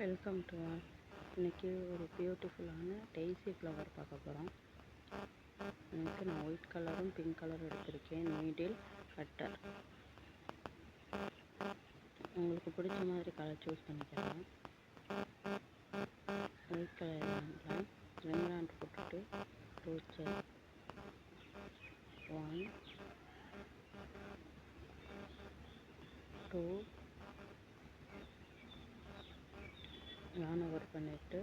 Welcome to all இன்றைக்கி ஒரு பியூட்டிஃபுல்லான டெய்ஸி ஃப்ளவர் பார்க்க போகிறோம் இன்றைக்கி நான் ஒயிட் கலரும் பிங்க் கலரும் எடுத்திருக்கேன். நீடில் கட்டர் உங்களுக்கு பிடிச்ச மாதிரி கலர் சூஸ் பண்ணிக்கலாம். ஒயிட் கலர் ரெண்டாண்டு போட்டுட்டு டூச்சர் ஒன் டூ யான் ஒர்க் பண்ணிவிட்டு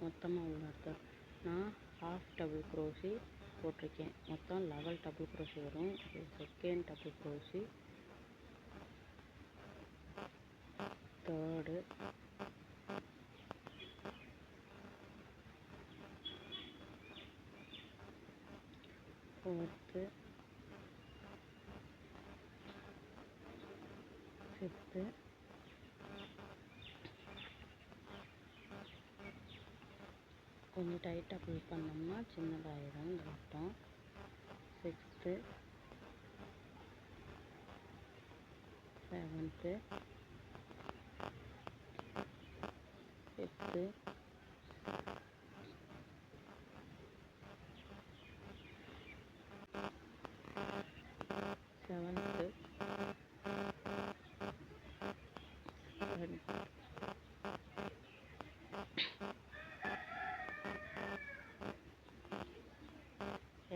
மொத்தமாக உள்ள நான் ஹாஃப் டபுள் க்ரோஷி போட்டிருக்கேன். மொத்தம் லெவல் டபுள் க்ரோஷி வரும். Second double crochet third fourth fifth கொஞ்சம் டைட்டாக புல் பண்ணோம்னா சின்னதாகிடும் இந்த வட்டம். Sixth seventh fifth seventh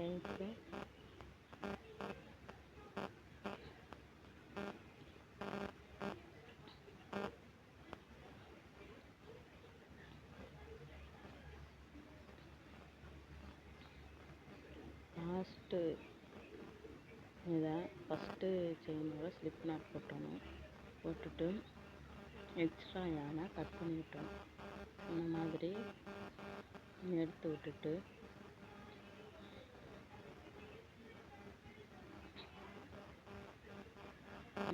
eighth first இதை ஃபஸ்ட்டு செயினோட ஸ்லிப் நாட் போட்டணும். போட்டுட்டு எக்ஸ்ட்ரா யானை கட் பண்ணி விட்டோம் இந்த மாதிரி எடுத்து விட்டுட்டு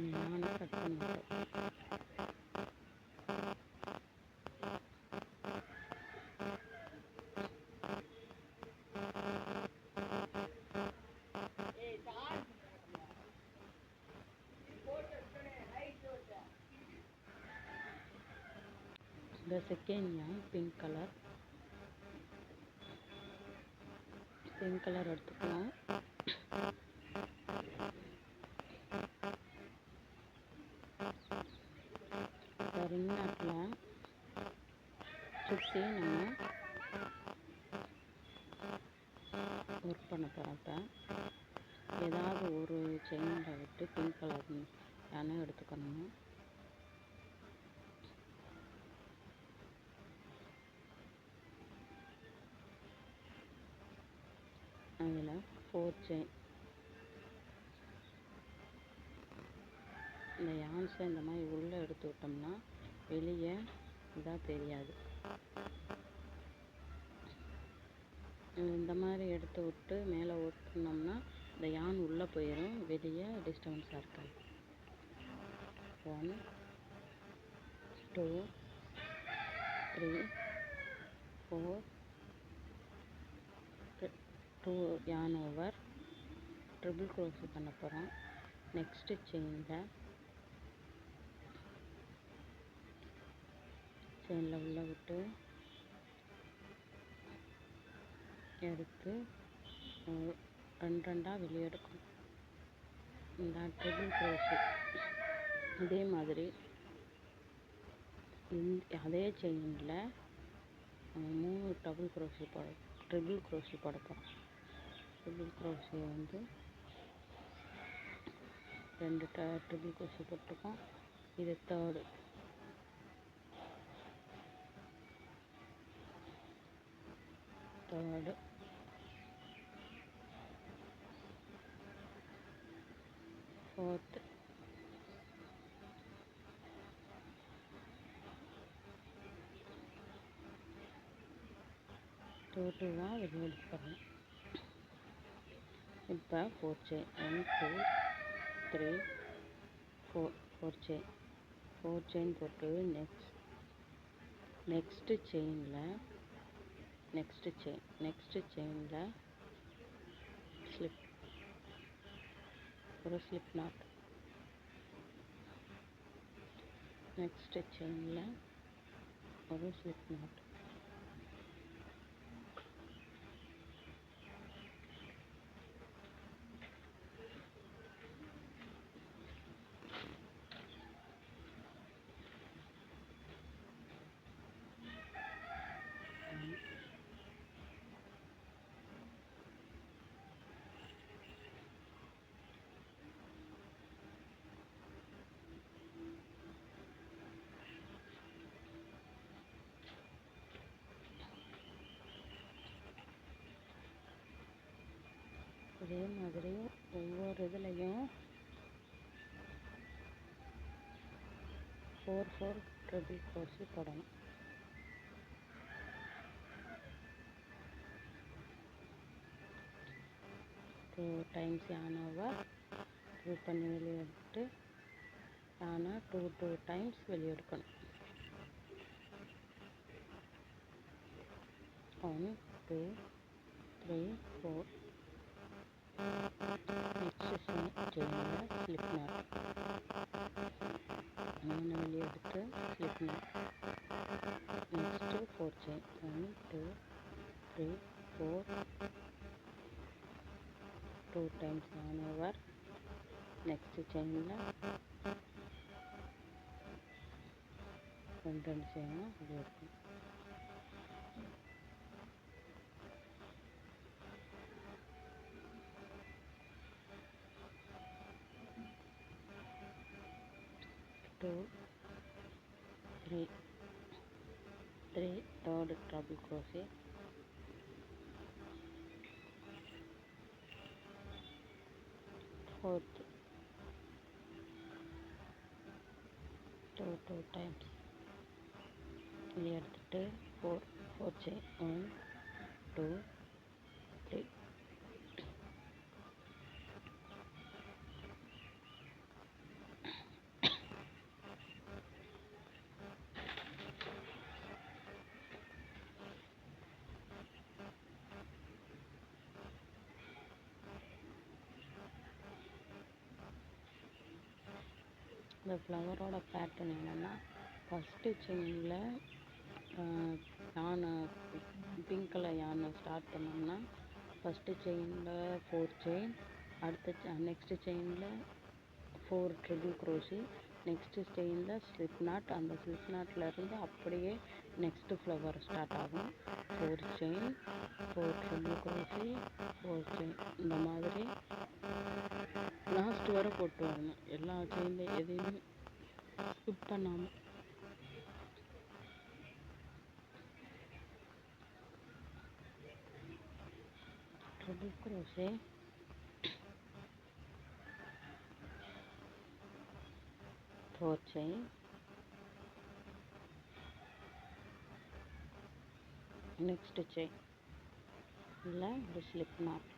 நானும் கட் பண்ணிட்டேன் இந்த second yarn pink colour pink colour எடுத்துக்கலாம். ரிங் நாட்டில் சுற்றி நம்ம ஒர்க் பண்ண போகிறப்ப ஏதாவது ஒரு செயினில் விட்டு பிங்க் கலர் யானை எடுத்துக்கணும். ஃபோர் செயின் இந்த யான்ஸை இந்த மாதிரி உள்ளே எடுத்து விட்டோம்னா வெளியே இதாக தெரியாது. இந்த மாதிரி எடுத்து விட்டு மேலே ஒட்டினோம்னா இந்த யான் உள்ளே போயிடும் வெளியே டிஸ்டர்பன்ஸாக இருக்காது. One two three four two yarn over triple crochet பண்ண போகிறோம் நெக்ஸ்ட்டு செயினில் செயினில் உள்ள விட்டு எடுத்து ரெண்டு ரெண்டாக வெளியே எடுக்கணும். இந்த ட்ரிபிள் க்ரோஸு இதே மாதிரி இந்த அதே செயினில் மூணு டபுள் க்ரோஷி போட ட்ரிபிள் க்ரோஷி போட போகிறோம் ட்ரிபிள் க்ரோஷி வந்து ரெண்டு ட ட்ரிபிள் க்ரோஷி போட்டிருக்கோம். இது தேர்டு. தேர்டு. ஃபோர்த்து. டோட்டலாக வெளியே எடுத்துக்கிறேன் இப்போ four chain one two three four four chain four chain போட்டு நெக்ஸ்ட் நெக்ஸ்ட்டு செயினில் நெக்ஸ்ட்டு செயின் நெக்ஸ்ட்டு செயினில் ஸ்லிப் ஒரு ஸ்லிப் நாட் நெக்ஸ்ட்டு செயினில் ஒரு ஸ்லிப் நாட் அதே மாதிரி ஒவ்வொரு இதுலேயும் ஃபோர் ஃபோர் ட்ரிபிள் கோர்ஸு போடணும். டூ டைம்ஸ் யானாவை ட்ரூ பண்ணி வெளியே எடுத்துட்டு டூ டூ டைம்ஸ் வெளியே எடுக்கணும் one two three four next செயினில் ஸ்லிப் நாட் மூணு வெளியே எடுத்து slip knot next four chain one two three four two times yarn over next செயினில் ரெண்டு ரெண்டு செயினாக அப்படி இருக்கும் two, three, three third double crochet. Fourth, two two times. ಇಲ್ಲಿ எடுத்துட்டு 4 4 chain 1 2 இந்த ஃப்ளவரோட பேட்டர்ன் என்னென்னா ஃபஸ்ட்டு செயினில் யானை பிங்க் கலர் யானை ஸ்டார்ட் பண்ணோம்னா ஃபஸ்ட்டு செயினில் ஃபோர் செயின் அடுத்த நெக்ஸ்ட்டு செயினில் ஃபோர் ட்ரிபிள் க்ரோஷி நெக்ஸ்ட்டு செயினில் ஸ்லிப் நாட் அந்த ஸ்லிப் நாட்லேருந்து அப்படியே நெக்ஸ்ட்டு ஃப்ளவர் ஸ்டார்ட் ஆகும். Four chain four single crochet four chain இந்த மாதிரி. லாஸ்ட் வரை போட்டு வரணும். எல்லா செயினில் எதையுமே ஸ்கிப் பண்ணாமல் triple crochet four chain next chain இல்லை ஒரு slip knot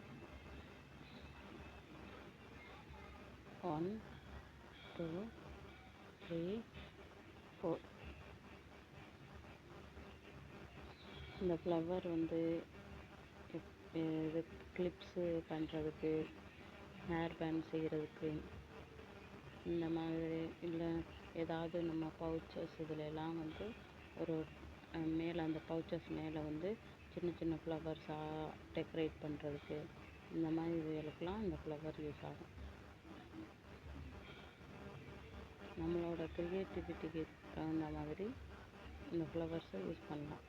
one two three four இந்த ஃப்ளவர் வந்து இது கிளிப்ஸு பண்ணுறதுக்கு ஹேர் பேண்ட் செய்கிறதுக்கு இந்த மாதிரி இல்லை ஏதாவது நம்ம பவுச்சஸ் இதில் எல்லாம் வந்து ஒரு மேலே அந்த பவுச்சஸ் மேலே வந்து சின்ன சின்ன ஃப்ளவர்ஸாக டெக்கரேட் பண்ணுறதுக்கு இந்த மாதிரி இதுகளுக்கெல்லாம் இந்த ஃப்ளவர் யூஸ் ஆகும். நம்மளோட க்ரியேட்டிவிட்டிக்கு தகுந்த மாதிரி இந்த ஃப்ளவர்ஸை யூஸ் பண்ணலாம்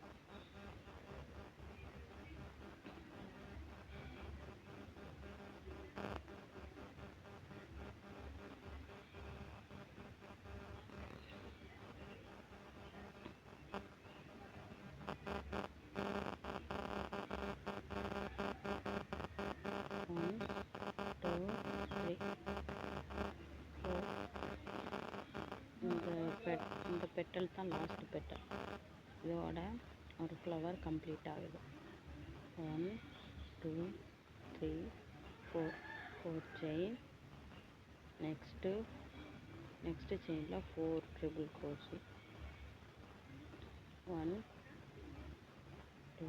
ஒன் டூ த்ரீ ஃபோர் இந்த பெட் இந்த பெட்டல் தான் லாஸ்ட் பெட்டல். இதோட ஒரு ஃப்ளவர் கம்ப்ளீட் ஆகுது. One two three four four chain next next செயினில் four triple crochet one two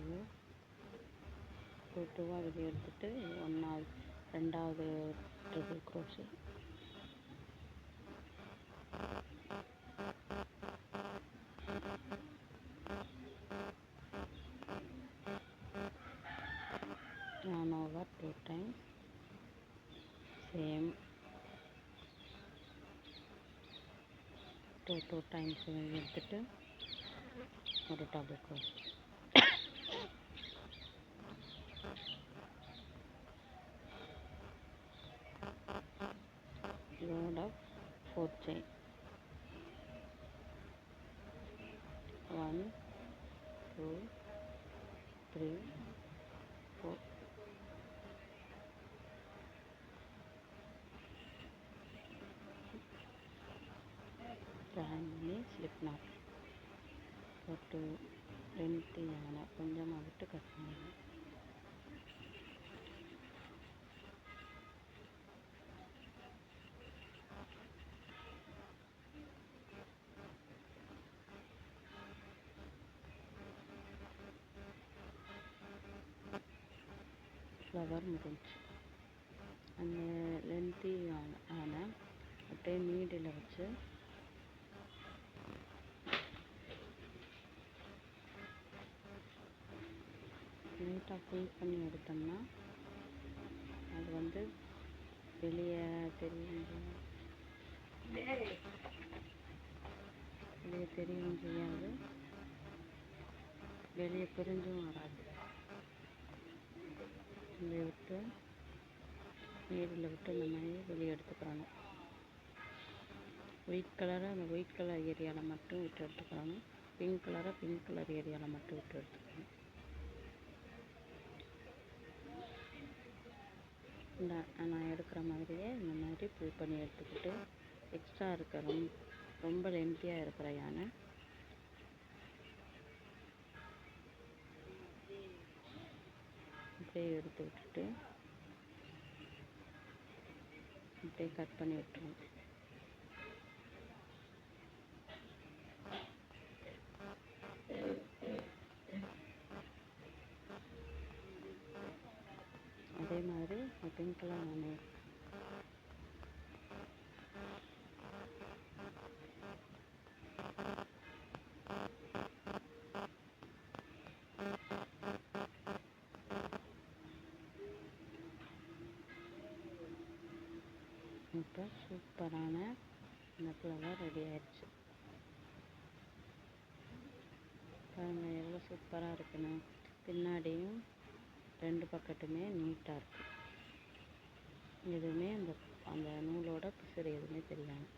two டூவாக வெளியே எடுத்துகிட்டு இது ஒன்றாவது ரெண்டாவது triple crochet two two times எடுத்துட்டு ஒரு tablet load of 4 chain. 1 ஸ்லிப்னாட் போட்டு ரெண்டு யானை கொஞ்சமாக விட்டு கட் பண்ணணும் ஃப்ளவர் முடிஞ்சு. அந்த லென்த்தி ஆன ஆன அப்படியே நீடில் வச்சு நீட்டாக ஃபுல் பண்ணி எடுத்தோம்னா அது வந்து வெளியே தெரியும் வெளியே தெரியவும் செய்யாது வெளியே பிரிஞ்சும் வராது. இதை விட்டு நீரில் விட்டு இந்த மாதிரி வெளியே எடுத்துக்கிறணும். ஒயிட் கலரை அந்த ஒயிட் கலர் ஏரியாவில் மட்டும் விட்டு எடுத்துக்கிறணும். பிங்க் கலரை பிங்க் கலர் ஏரியாவில் மட்டும் விட்டு எடுத்துக்கணும். நான் எடுக்கிற மாதிரியே இந்த மாதிரி புல் பண்ணி எடுத்துக்கிட்டு எக்ஸ்ட்ரா இருக்க ரொம்ப ரொம்ப லென்த்தியாக இருக்கிற யானை. அப்படியே எடுத்து விட்டுட்டு அப்படியே கட் பண்ணி விட்டுருவோம். அதே மாதிரி பிங்க் கலர் நானே இப்போ சூப்பரான இந்த ஃப்ளவர் ரெடி ஆயிடுச்சு. பாருங்கள் எவ்வளோ சூப்பராக இருக்குன்னு. பின்னாடியும் ரெண்டு பக்கத்துமே நீட்டாக இருக்கும் எதுவுமே அந்த அந்த நூலோட பிசுறு எதுவுமே தெரியாது.